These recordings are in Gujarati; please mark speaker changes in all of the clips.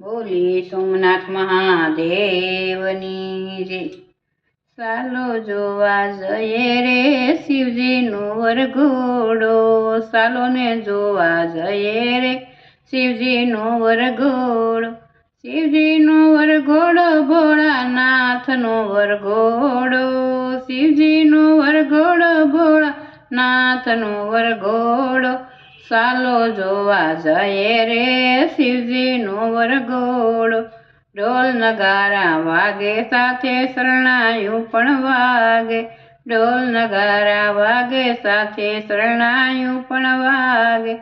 Speaker 1: બોલી સોમનાથ મહાદેવની રે. સાલો જોવા જઈએ રે શિવજીનો વરઘોડો. સાલો ને જોવા જઈએ રે શિવજીનો વરઘોડો. શિવજીનો વરઘોડો, ભોળાનાથનો વરઘોડો. શિવજીનો વરઘોડો, ભોળાનાથનો વરઘોડો. સાલો જોવા જઈએ રે શિવજીનો વરઘોડો. ઢોલ નગારા વાગે, સાથે શરણાયું પણ વાગે. ઢોલ નગારા વાગે, સાથે શરણાયું પણ વાગે.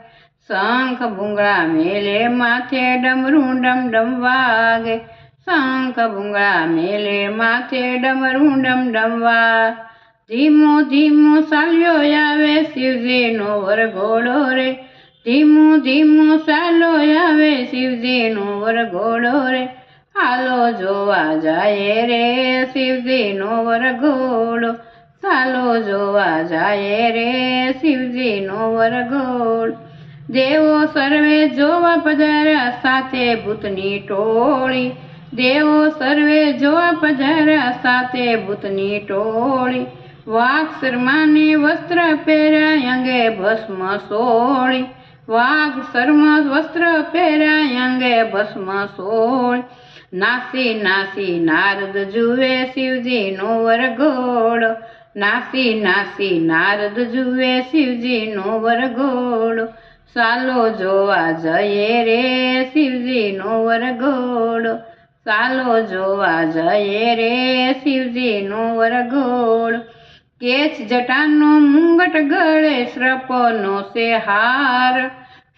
Speaker 1: શંખ ભૂંગળા મેલે, માથે ડમરું ડમ વાગે. શંખ ભૂંગળા મેલે, માથે ડમરું ડમ ડમ વાગે ધીમો ધીમો સાલ્યો આવે શિવજીનો વરઘોડો રે. ધીમો ધીમો સાલો આવે શિવજીનો વરઘોડો રે. હાલો જોવા જાય રે શિવજીનો વરઘોડો. સાલો જોવા જાય રે શિવજીનો વરઘોડો. દેવો સર્વે જોવા પધાર્યા સાથે ભૂતની ટોળી. દેવો સર્વે જોવા પધાર્યા સાથે ભૂતની ટોળી. વાઘ શર્માને વસ્ત્ર પહેરાય અંગે ભસ્મ સોળી. વાઘ શર્મ વસ્ત્ર પહેરાય અંગે ભસ્મ સોળી. નાસી નાસી નારદ જુએ શિવજીનો વરઘોડો. નાસી નાસી નારદ જુએ શિવજીનો વરઘોડો. સાલો જોવા જઈએ રે શિવજીનો વરઘોડો. સાલો જોવા જઈએ રે શિવજીનો વરઘોડો. કેચ જટાનો મુંગટ ગળે શ્રપનો સે હાર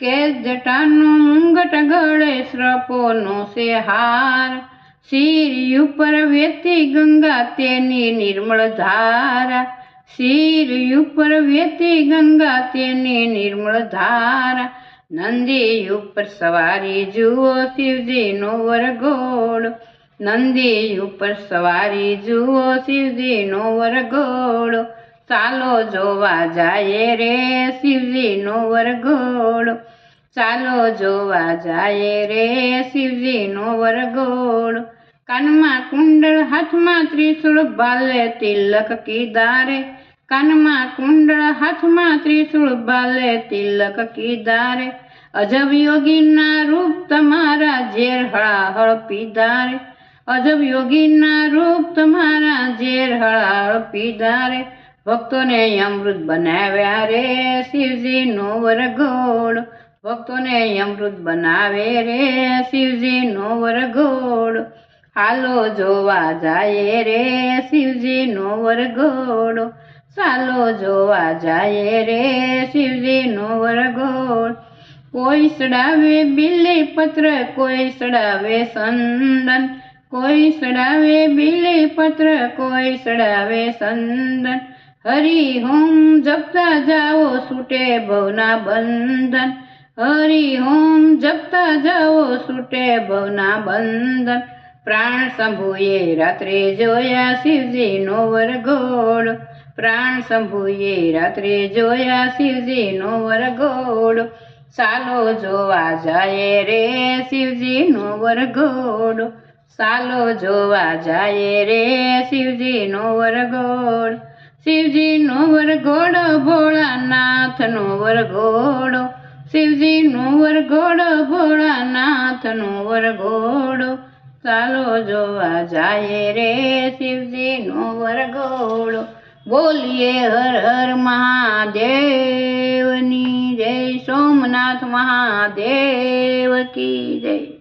Speaker 1: કેસ જટાનો મુંગટ ગળે શ્રપોનો સે હાર શિર ઉપર વેતી ગંગા તેની નિર્મળ ધારા. શિર ઉપર વેતી ગંગા તેની નિર્મળ ધારા. નંદી ઉપર સવારી જુઓ શિવજીનો વરઘોડો નંદી ઉપર સવારી જુઓ શિવજીનો વરઘોડો. ચાલો જોવા જાય રે શિવજીનો વરઘોડો. ચાલો જોવા જાય રે શિવજીનો વરઘોડો. કાનમાં કુંડળ, હાથમાં ત્રિશુળ, બાલે તિલક કીધારે કાનમાં કુંડળ, હાથમાં ત્રિશુળ, બાલે તિલક કીધારે અજબ યોગીના રૂપ તમારા ઝેર હળાહળ પીધારે અજબ યોગીના રૂપ તમારા ઝેર હળાહળ પીધારે. ભક્તોને અમૃત બનાવ્યા રે શિવજીનો વરઘોડો. ભક્તોને અમૃત બનાવે રે શિવજીનો વરઘોડો. હાલો જોવા જાય રે શિવજીનો વરઘોડો. ચાલો જોવા જાય રે શિવજીનો વરઘોડ. કોઈ સડાવે બિલ્લી પત્ર કોઈ સડાવે સંદન. કોઈ સડાવે બિલે પત્ર, કોઈ સડાવે સંદન હરિ હોમ જપતા જાઓ, છૂટે ભવના બંધન. હરિ હોમ જપતા જાઓ, છૂટે ભવના બંધન. પ્રાણ શંભુએ રાત્રે જોયા શિવજીનો વરઘોડ. પ્રાણ શંભુએ રાત્રે જોયા શિવજીનો વરઘોડ. ચાલો જોવા જાય રે શિવજીનો વરઘોડો. ચાલો જોવા જાય રે શિવજીનો વરઘોડો. શિવજીનો વરઘોડો, ભોળાનાથનો વરઘોડો. શિવજીનો વરઘોડો, ભોળાનાથનો વરઘોડો. ચાલો જોવા જાય રે શિવજીનો વરઘોડો. બોલીએ હર હર મહાદેવની જય. સોમનાથ મહાદેવ કી જય.